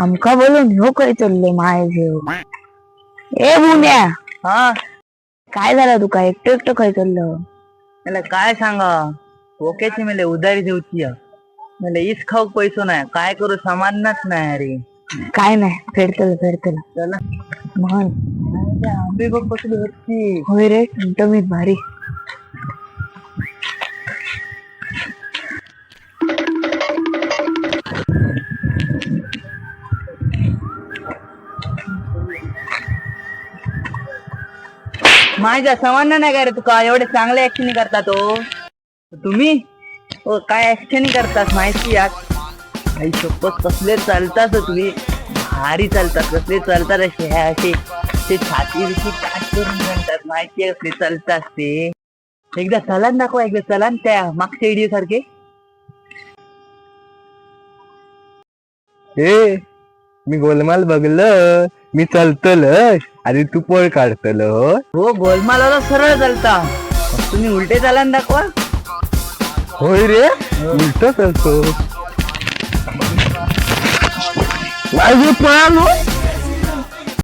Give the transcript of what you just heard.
आमका बोलून ह्यो काय चाललो माय घेऊ ए बुन्या! हा? काय झालं तुका? एकटं एकटं काय चाललं? मला काय सांगा? ओकेची मला उधारी देऊची मला इस खाऊक पैसो नाही. काय करू? समानच नाही अरे काय नाही. फेडतल फेडतल. चला. म्हण. आंबे बघ कसली होती होय रे टमटमीत भारी. माझ्या समान नाही काय रे तुका एवढे चांगले ऍक्शन करता तो. तुम्ही? ओ काय ऍक्शन करतात माहिती यात? काही शपथ कसले चालतात हो तुम्ही? भारी चालतात कसले चालतात असे हे असे. ते छाती बिती ताट करून म्हणतात माहिती कसले चालतात ते? एकदा चलान दाखवा एकदा चलान त्या मागच्या व्हिडिओ सारखे. हे मी गोलमाल बघलं मी चालतल आणि तू पळ काढतल हो? गोलमाला सरळ चालता. तुम्ही उलटे चालान दाखवा. होय रे उलट चालतो. माझे पळालो